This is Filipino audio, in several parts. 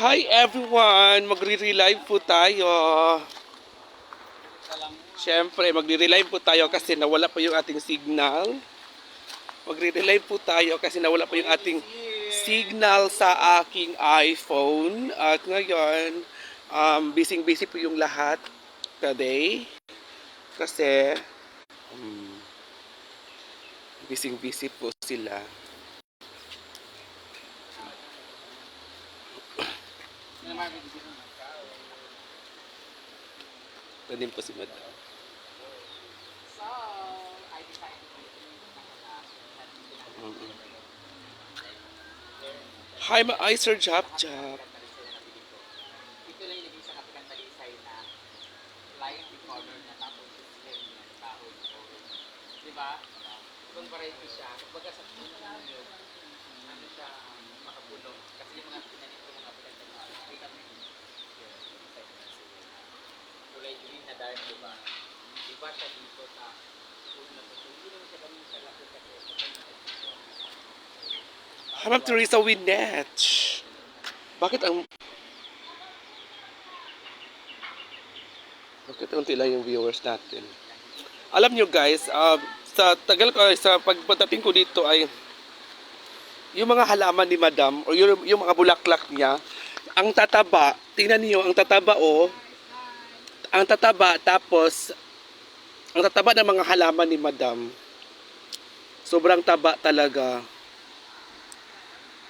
Hi everyone! Magre-relive po tayo. Siyempre, magre-relive po tayo kasi nawala po yung ating signal. Magre-relive po tayo kasi nawala po yung ating signal sa aking iPhone. At ngayon, um, busy-busy po yung lahat today. Kasi, um, busy-busy po sila. Tanim po si Madam. Mm-mm. Hi, ma ay, Sir Jap Jap. Ito lang ilagay sa kapilang talisay na client recorder na tapos system niya, sahod o di ba? Ibang variety siya. Kumbaga sa puno yun, ano siya, um, makabulong. Kasi yung mga pinanin ko mga kapilang talisay, nakita mo yung yun, design na sila. Kulay green na dark, di ba? Siya dito sa puno na to. So, Hindi naman siya ganun sa na dito. Hi, Ma'am Teresa Winnet. Bakit ang... Bakit unti lang yung viewers natin? Alam nyo guys, uh, sa tagal ko, sa pagpatating ko dito ay yung mga halaman ni Madam o yung, yung mga bulaklak niya, ang tataba, tingnan niyo ang tataba o, ang tataba tapos ang tataba ng mga halaman ni Madam. Sobrang taba talaga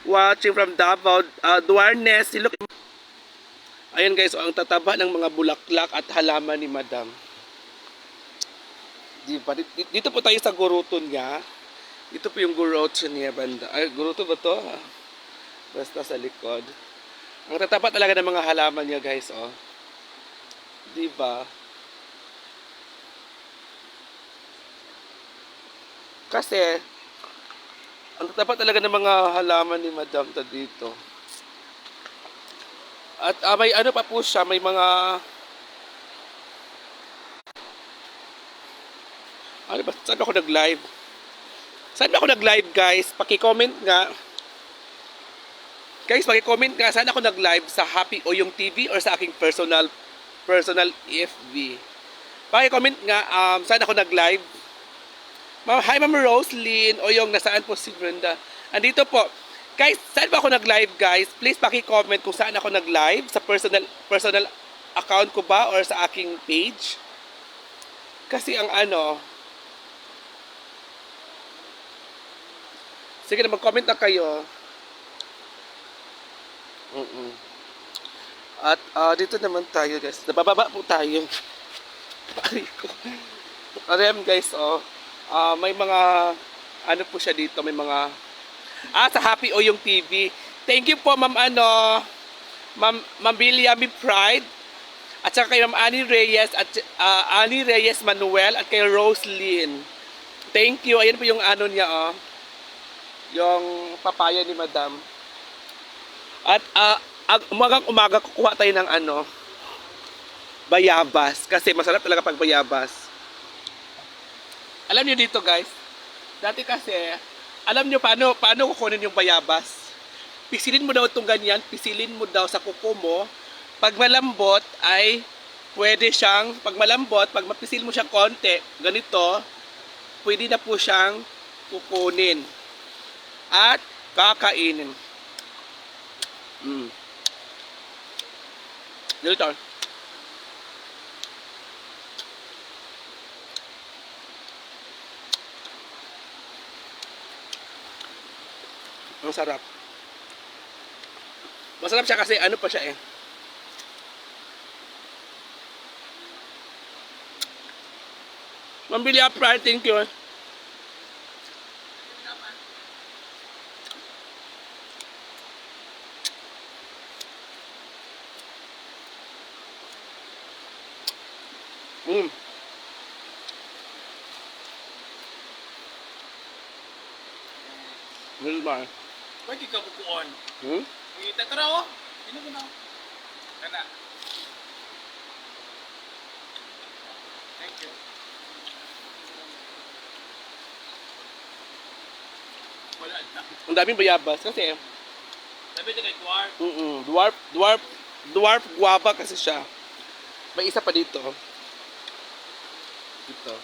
watching from Davao, uh, Duarnes, Ilok. Ayan guys, oh, ang tataba ng mga bulaklak at halaman ni Madam. Di ba? Dito, po tayo sa guruton niya. Dito po yung guruton niya banda. Ay, guruton ba to? Basta sa likod. Ang tataba talaga ng mga halaman niya guys, oh. Di ba? Kasi, ang tatapa talaga ng mga halaman ni Madam ta dito. At ah, may ano pa po siya, may mga Ano ba? Saan ako nag-live? Saan ako nag-live guys? Paki-comment nga. Guys, paki-comment nga saan ako nag-live sa Happy o yung TV or sa aking personal personal FB. Paki-comment nga um, saan ako nag-live Ma Hi, Ma'am Roslyn. O yung nasaan po si Brenda. Andito po. Guys, saan ba ako nag-live, guys? Please paki-comment kung saan ako nag-live. Sa personal personal account ko ba or sa aking page. Kasi ang ano... Sige na, mag-comment na kayo. Mm-mm. At ah, dito naman tayo, guys. Nabababa po tayo. Pari ko. Ayan, guys, oh. Ah, may mga ano po siya dito, may mga Ah, sa Happy o yung TV. Thank you po, Ma'am ano, Ma'am Ma'am Biliami Pride. At saka kay Ma'am Annie Reyes at ah, Annie Reyes Manuel at kay Roslyn. Thank you. Ayan po yung ano niya oh. Yung papaya ni Madam. At ah, ag- umagang umaga kukuha tayo ng ano bayabas kasi masarap talaga pag bayabas. Alam niyo dito guys, dati kasi, alam niyo paano, paano kukunin yung bayabas? Pisilin mo daw itong ganyan, pisilin mo daw sa kuko mo. Pag malambot ay pwede siyang, pag malambot, pag mapisil mo siya konti, ganito, pwede na po siyang kukunin. At kakainin. Mm. Dito. Ang sarap. Masarap siya kasi ano pa siya eh. Mambili up right, thank you. Mm. Meron ba? Pwede ka bukuan. Hmm? Kita ka raw. Sino mo na? Kana. Thank you. Wala na. Ang daming bayabas kasi Sabi ito kay Dwarf. Mm dwarf, dwarf, dwarf guava kasi siya. May isa pa dito. Dito.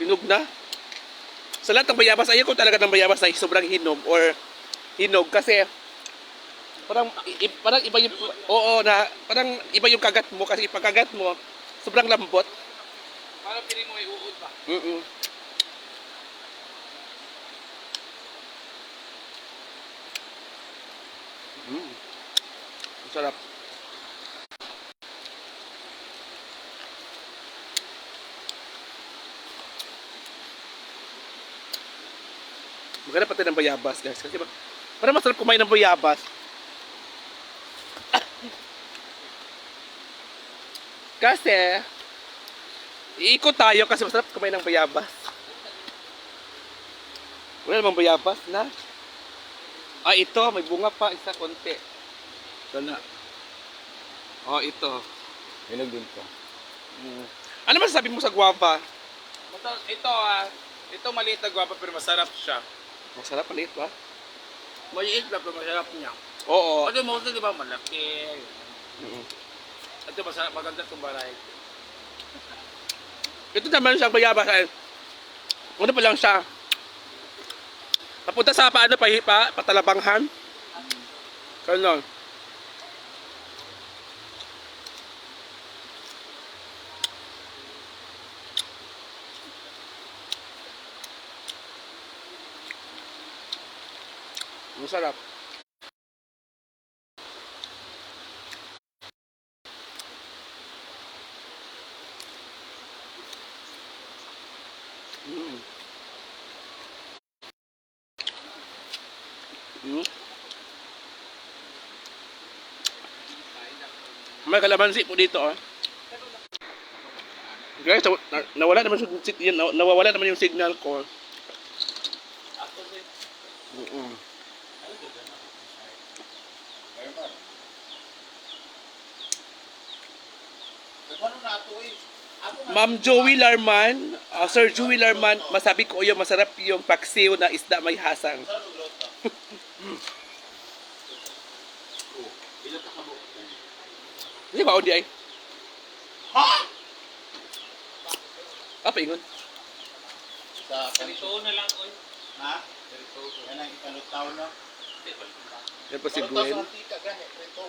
Hinog na. Sa lahat ng bayabas, ayaw ko talaga ng bayabas na sobrang hinog or hinog kasi parang, i, parang iba yung, oo na, parang iba yung kagat mo kasi pag kagat mo, sobrang lambot. Parang pili mo may uod ba? Mm-mm. Mm. Ang Sarap. Maganda pati ng bayabas, guys. Kasi ba, parang masarap kumain ng bayabas. Kasi, iikot tayo kasi masarap kumain ng bayabas. Wala namang bayabas na. Ah, ito. May bunga pa. Isa konti. Ito na. Oh, ito. Hinog din ko. Mm. Ano masasabi mo sa guava? Ito ah, ito maliit na guwapa pero masarap siya. Masarap maliit ba? Maliit lang pero masarap niya. Oo. Kasi mo di ba malaki. Mm. Ito masarap, maganda itong variety. Ito naman siyang bayabas. Ay, ano pa lang siya? Papunta sa paano pa, pa patalabanghan? Ganon. Masarap. Mm. Mm. May kalamansi po dito, oh. Guys, naw- na, nawala naman yung sig- yun, naw- nawawala naman yung signal ko. Mm-mm. Ma'am Joey Larman, uh, Sir Joey Larman, masabi ko yung masarap yung paksiw na isda may hasang. Di ba, Odi ay? Ha? Apa ingon? Sa Ganito na lang, oy. Ha? Yan ang ikalutaw na. Yan po si Gwen. sa antika, gani. Mo.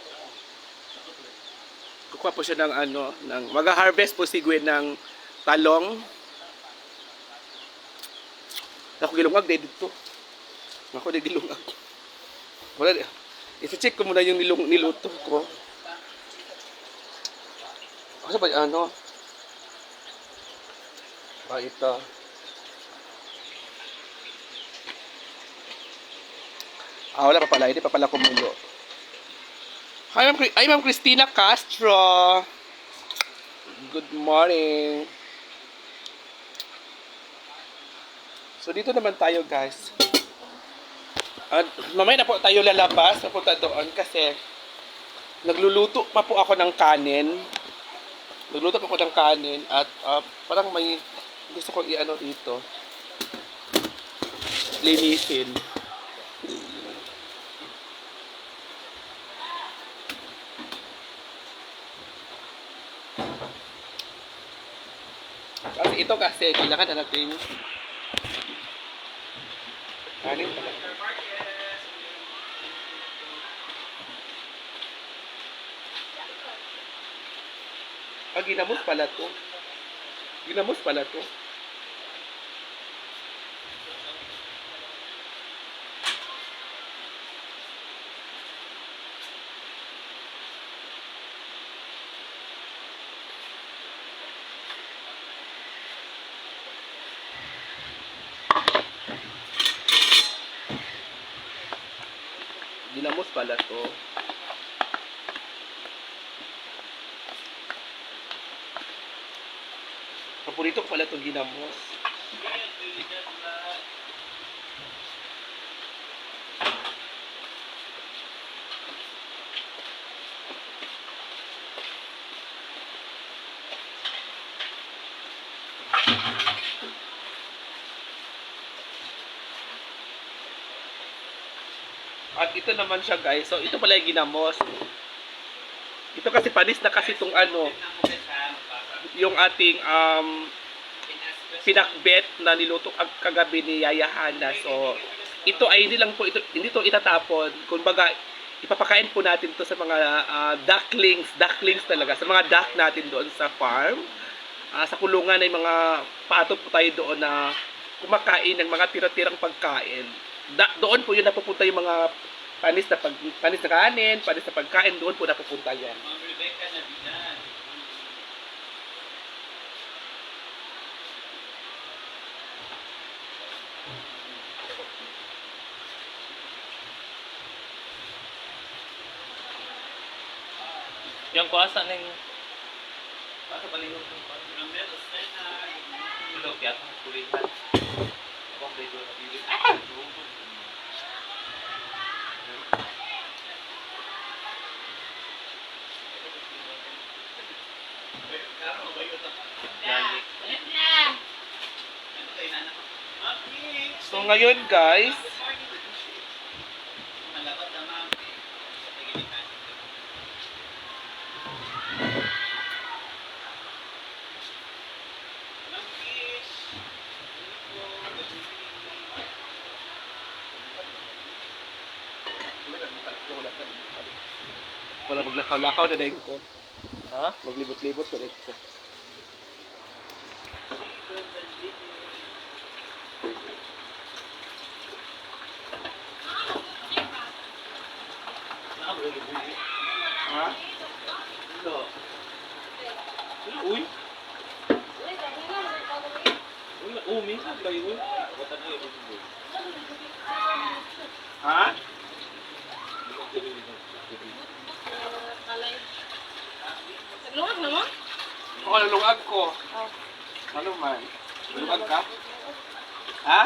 Kukuha po siya ng ano, ng, mag-harvest po si Gwen ng talong. Ako gilungag dahil dito. Ako di gilungag. Wala, isi-check ko muna yung nilung, niluto ko. Kasi ba, ano? Ah, ito. Ah, wala pa pala. Hindi pa pala kumulo. Hi, Ma'am, Ma'am Christina Castro. Good morning. So, dito naman tayo, guys. At mamaya na po tayo lalabas, napunta doon kasi nagluluto pa po ako ng kanin. Nagluluto pa ako ng kanin at ah, parang may gusto kong i-ano dito. Linisin. Kasi na natin kanin pala. Ah, ginamos pala to. Ginamos pala to. Ginamos pala to. Paborito ko pala itong ginamos. At ito naman siya guys. So ito pala yung ginamos. Ito kasi panis na kasi itong ano, yung ating um, pinakbet na niluto ag- kagabi ni Yaya Hana. So ito ay hindi lang po ito hindi to itatapon. Kumbaga ipapakain po natin to sa mga ah, ducklings, ducklings talaga, sa mga duck natin doon sa farm. Ah, sa kulungan ay mga pato po tayo doon na kumakain ng mga tira-tirang pagkain. Da, doon po yun napupunta yung mga panis na pag, panis na kanin, panis na pagkain, doon po napupunta yan. Yung kuasa ning Asa balik yung Tulog yat kulihan. Akong dito na bibig. So ngayon guys, wala maglakaw-lakaw na dahil ko. Ha? Maglibot-libot na dahil ko. Ha? Uy! Uy, oh, minsan ba yun? Ha? Naglungag na mo? Oo, nalungag ko. Ano man? Nalungag ka? Ha?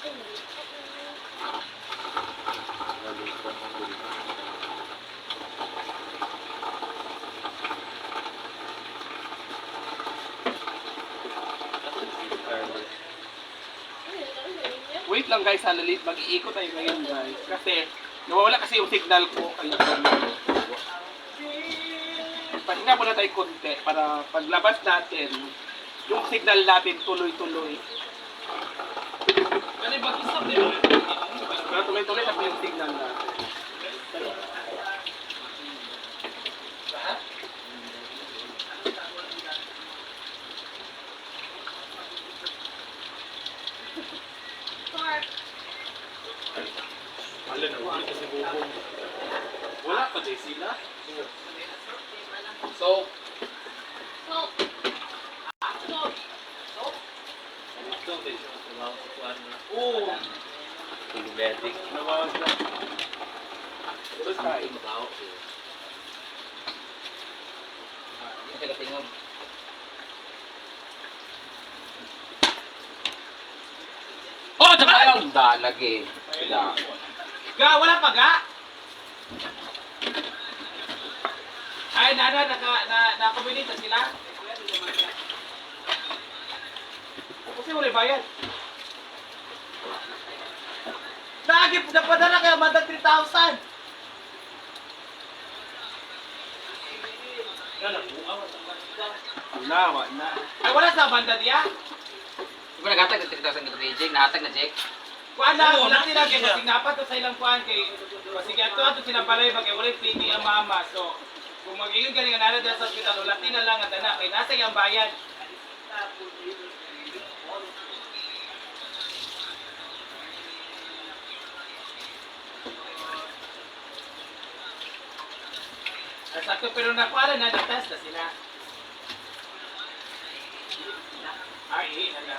Wait lang guys, ha, lalit. Mag-iikot tayo ngayon guys. Kasi, nawawala kasi yung signal ko. Kaya, pahinga muna tayo konti para paglabas natin, yung signal natin tuloy-tuloy. Ba kisap din? Pero tuloy-tuloy na po yung signal natin. Wala na wala kasi bubong. Wala pa din sila. So. Ito. Wala ko kuan na. Na. Tapos kain. Tao. Kasi katingog. Oh, tsaka yung dalagi. Sila. Ga, wala pa ga. Ay, nana, naka, na, nakakommunita sila. Kasi wala bayad. Nagip, napadala kaya mandag 3,000. Wala, wala. Ay, wala sa banda diya. Di ba naghatag ng 3,000 ka Jake? Nahatag na Jake? Kuan na, wala sila kay kasi napat sa ilang kuan kay Sige ato ato sinabalay ba kay wala pili ang mama. So, kung mag-iyon galing nga nana sa ospital, wala na lang ang tanak kay nasa iyang bayad. Ay, sakto pero nakuha na natas na sila. Ay, na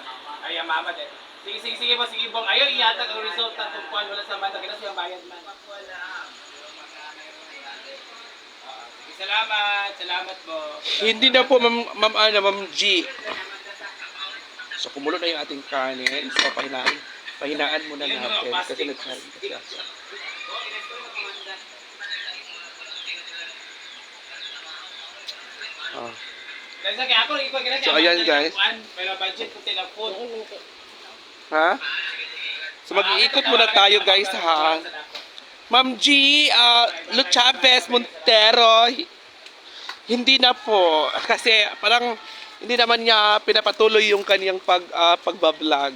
Ay, ang mama din. Sige, sige, sige po, sige bong. Ayaw iyatag ang result ng kumpuan. Wala sa manda. Kaya siyang bayad man. Sige, salamat. Salamat po. Hindi na po, ma'am, ma'am, ano, ma'am G. So, kumulo na yung ating kanin. So, pahinaan, pahinaan muna natin. Kasi nagkaroon kasi ako. Ah. So, ayan, guys. Pero budget ko sila food. Ha? So mag-iikot muna tayo guys ha. Ma'am G, uh, Lu Chavez Montero, hi- hindi na po. Kasi parang hindi naman niya pinapatuloy yung kaniyang pag, ah, pagbablog.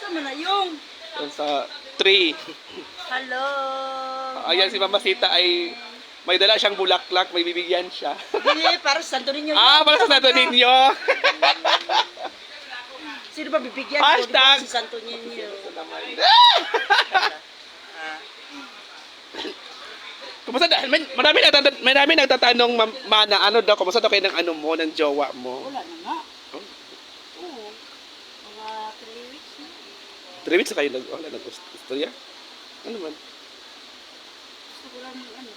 Sa Ma yung. yun sa tree. Hello. Ayan si Mama Sita ay may dala siyang bulaklak, may bibigyan siya. Hindi, para sa Santo Niño. ah, para sa Santo Niño. Sino ba bibigyan Hashtag. Si Santo Niño. Kumusta? May- Marami nagtatanong, marami nagtatanong ma- mana ano daw, kumusta daw kayo ng ano mo, ng jowa mo? Wala na nga. Oo. Mga 3 weeks na. Three weeks na kayo nag, wala, nag-istorya? Ano man? Gusto ko lang ano.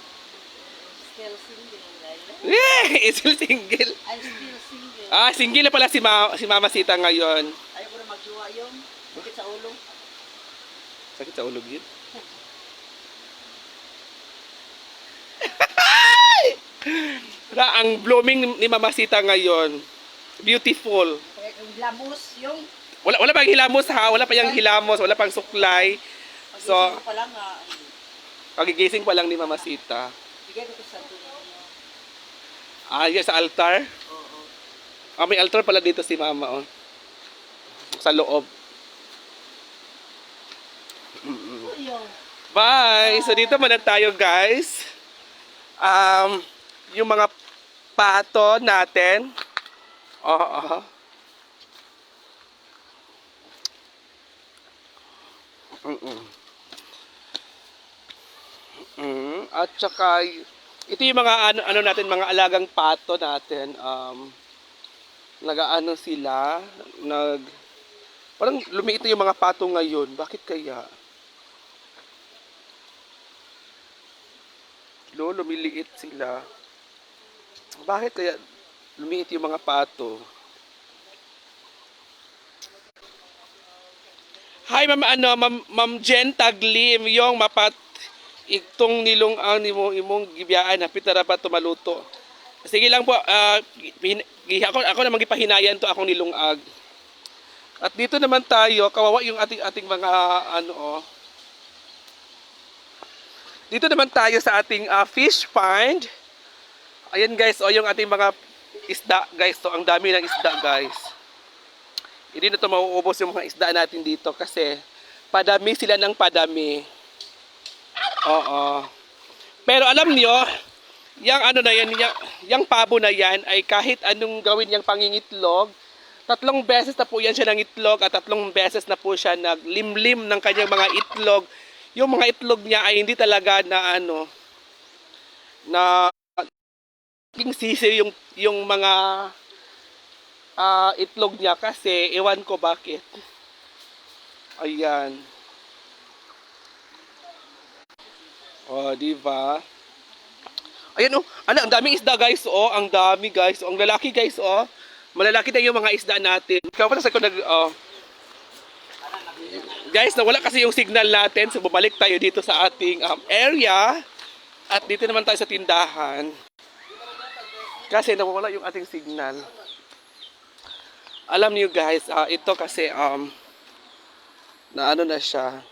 Still single. Eh, still single. I'm still single. Ah, single na pala si, ma si Mama Sita ngayon. Ayaw ko na magjowa yung. Bukit sa ulo. Sakit sa ulog yun. Ra, ang blooming ni Mama Sita ngayon. Beautiful. Kaya kung glamos yung. Wala wala pang hilamos ha, wala pa yung hilamos, wala pang suklay. So, Pagising ko pa lang nga. kagigising pa lang ni Mama Sita. Bigyan ko sa. Ah, yan sa altar. Oo. Ah, may altar pala dito si Mama, oh. Sa loob. Bye! So, dito muna tayo, guys. Um, yung mga pato natin. Oo. Mm-mm. Mm, at saka, ito yung mga ano, ano natin, mga alagang pato natin. Um, nag-ano sila, nag, parang lumiit yung mga pato ngayon. Bakit kaya? No, lumiliit sila. Bakit kaya lumiit yung mga pato? Hi, Ma'am ano, Ma'am, Ma'am Jen Taglim, yung mapat itong nilong ang nimo imong gibiyaan hapit na rapat tumaluto. Sige lang po, ah, gi- ako ako na magipahinayan to akong nilungag. At dito naman tayo, kawawa yung ating ating mga ano oh, dito naman tayo sa ating ah, fish pond. Ayan guys, o yung ating mga isda guys. So ang dami ng isda guys. Hindi na ito mauubos yung mga isda natin dito kasi padami sila ng padami. Oo. Pero alam niyo, yung ano na yan, yung, yung pabo na yan ay kahit anong gawin yung pangingitlog, tatlong beses na po yan siya ng itlog at tatlong beses na po siya naglimlim ng kanyang mga itlog yung mga itlog niya ay hindi talaga na ano na king sisi yung yung mga ah, itlog niya kasi ewan ko bakit. Ayan. Oh, di ba? Ayan oh, ano, ang daming isda guys, oh, ang dami guys, oh, ang lalaki guys, oh. Malalaki na yung mga isda natin. Ikaw pa sa ko nag, oh, Guys, nawala kasi yung signal natin. So, bumalik tayo dito sa ating um, area. At dito naman tayo sa tindahan. Kasi nawala yung ating signal. Alam niyo guys, ah, ito kasi um, na ano na siya.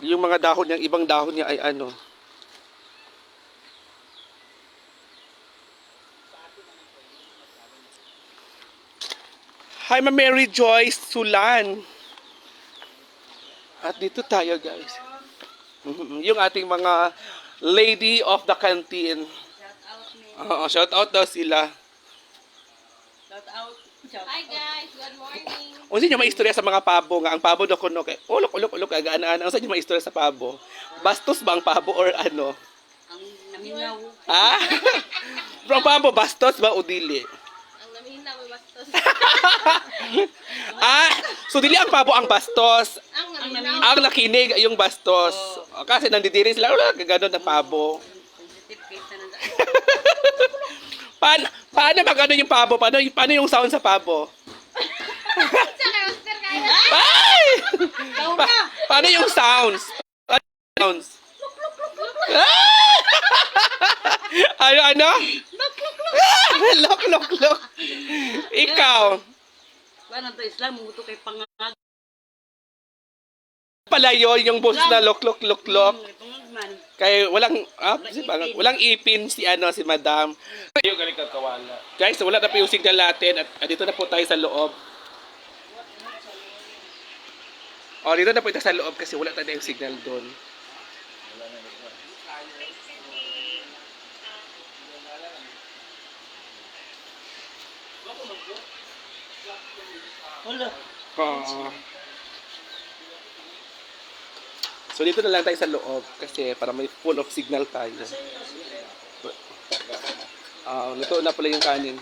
Yung mga dahon niya, ibang dahon niya ay ano. Hi, Ma Mary Joyce Sulan. At dito tayo, guys. Mhm, Yung ating mga lady of the canteen. Shout out. Oo, shout out daw sila. Shout out. Shout Hi guys, good morning. O sa inyo may istorya sa mga pabo nga. Ang pabo daw kuno kay ulok ulok ulok agaan Ano sa inyo may istorya sa pabo? Bastos ba ang pabo or ano? Ang naminaw. Ha? From pabo bastos ba o dili? Ang namihina mo bastos. Ah, so dili ang pabo ang bastos. Ang naminaw. Ang nakinig yung bastos. Kasi nandidiri sila, wala gaganon na pabo. Paano, paano mag ano yung pabo? Paano, paano yung sound sa pabo? Sa kay Oscar kaya. Ay! Pa- na! paano yung sounds? Ano yung sounds? Ah! ano, ano? Look, look, look. Ikaw. Paano to Islam? Muto kay pangag. Pala yun, yung boss na look, look. Pangag man. Kaya walang, ah, si, ipin. walang ipin si ano, si madam. Yung galing kawala. Guys, wala na po yung signal natin at, at dito na po tayo sa loob. Oh, dito na po tayo sa loob kasi wala tayo yung signal doon. Wala. Oo. So dito na lang tayo sa loob kasi para may full of signal tayo. Ah, luto na pala yung kanin.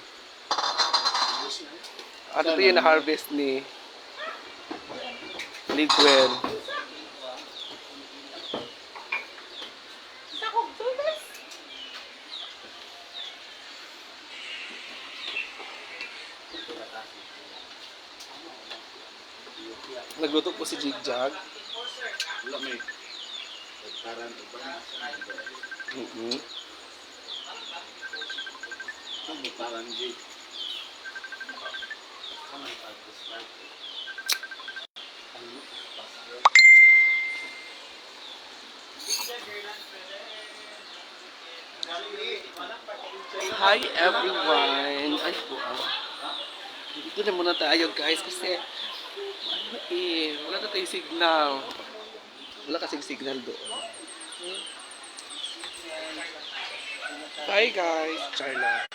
Ano to yung na-harvest ni Gwen. Nagluto po si Jigjag. Wala may Karan iba. Mm-hmm. Ano karan di? Hi everyone! Ay ah. Dito na muna tayo guys kasi eh, wala na tayong signal. Wala kasing signal doon. Hi guys! Charla.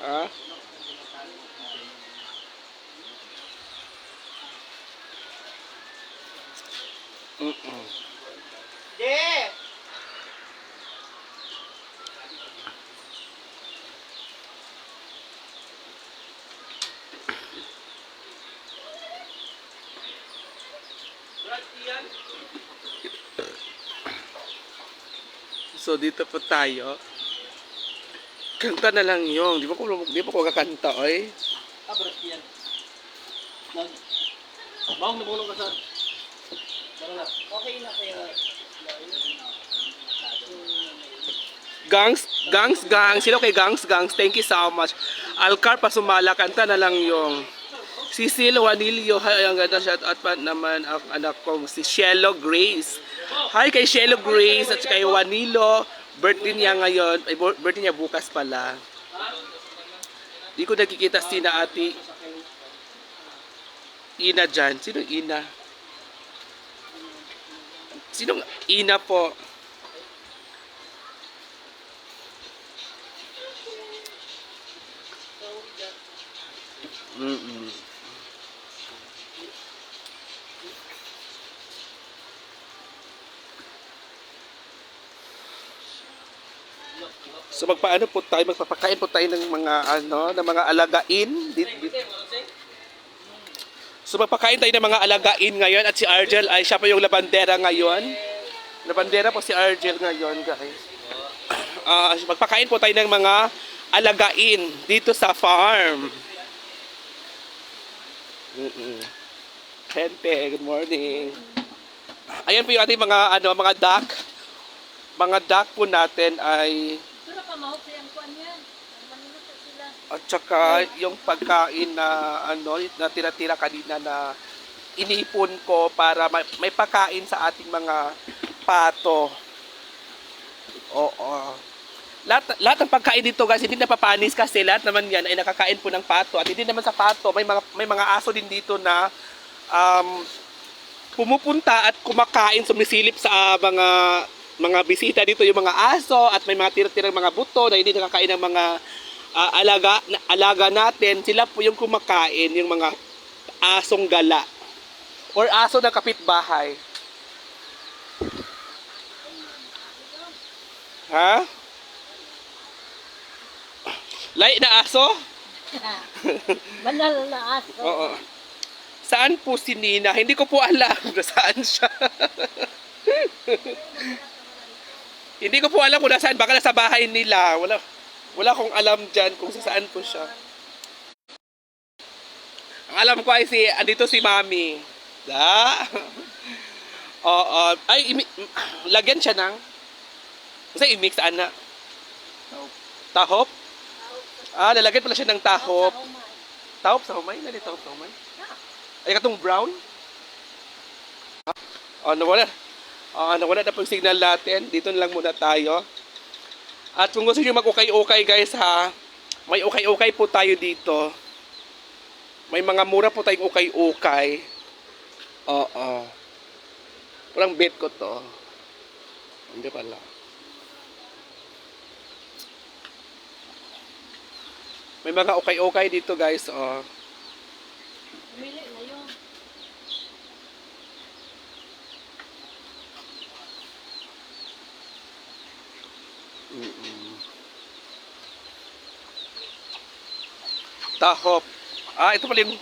Ha? Mm-mm. So dito po tayo. Kanta na lang yung. Di ba ko di ba ko kakanta oy? Abrat yan. Nag... Bawang nabulong ka sa... Okay na kaya... Gangs, gangs, gangs. Sino kay gangs, gangs? Thank you so much. Alcar Pasumala, kanta na lang yung Cecil Juanillo. Hi, ang ganda shout out pa naman ang anak kong si Shelo Grace. Hi kay Shelo Grace at kay Juanilo. Birthday niya ngayon. Ay, birthday niya bukas pala. Di ko nakikita si na ate Ina dyan. Sino Ina? Sinong Ina po? So magpaano po tayo, magpapakain po tayo ng mga ano, ng mga alagain. So magpakain tayo ng mga alagain ngayon at si Argel ay siya pa yung labandera ngayon. Labandera po si Argel ngayon, guys. Ah, magpakain po tayo ng mga alagain dito sa farm. Mm-mm. Gente, good morning. Ayan po yung ating mga ano, mga duck. Mga duck po natin ay Pero ka mahok siyang kuan yan. Manunod sa sila. At saka yung pagkain na ano na tira-tira kanina na inipon ko para may, may pagkain sa ating mga pato. Oo. Lahat, lahat ng pagkain dito guys, hindi napapanis kasi lahat naman yan ay nakakain po ng pato. At hindi naman sa pato, may mga, may mga aso din dito na um, pumupunta at kumakain, sumisilip sa ah, mga mga bisita dito yung mga aso at may mga tira-tirang mga buto na hindi nakakain ng mga ah, alaga na- alaga natin. Sila po yung kumakain, yung mga asong gala or aso ng kapitbahay. Ha? Lai na aso? Banal na aso. Oo. Saan po si Nina? Hindi ko po alam kung saan siya. Hindi ko po alam kung nasaan. Baka nasa bahay nila. Wala, wala akong alam dyan kung saan po siya. Ang alam ko ay si, andito si Mami. Da? Oo. ay, imi- lagyan siya ng, kasi i-mix, ana. Tahop? Ah, lalagyan pala siya ng tahop. Tahop sa humay? Nani tahop sa humay? Ay, katong brown? Oh, nawala. Oh, nawala na po yung signal natin. Dito na lang muna tayo. At kung gusto nyo mag-ukay-ukay guys ha, may ukay-ukay po tayo dito. May mga mura po tayong ukay-ukay. Oo. Walang bet ko to. Hindi pala. May mga ukay-ukay dito guys. Oh. Pumili Tahop. Ah, ito pala yung...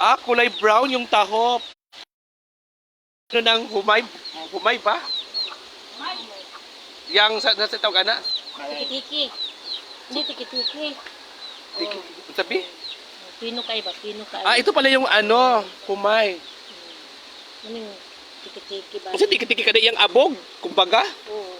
Ah, kulay brown yung tahop. Ano nang humay? Humay ba? Yang sa nasa tawag ana? Tiki-tiki. Hindi tiki-tiki. Tiki- Sabi? Pino kay ba? Pino kay. Ah, ito pala yung ano, humay. Ano yung tiki-tiki ba? Kasi tiki-tiki ka na yung abog, kumbaga. Oo.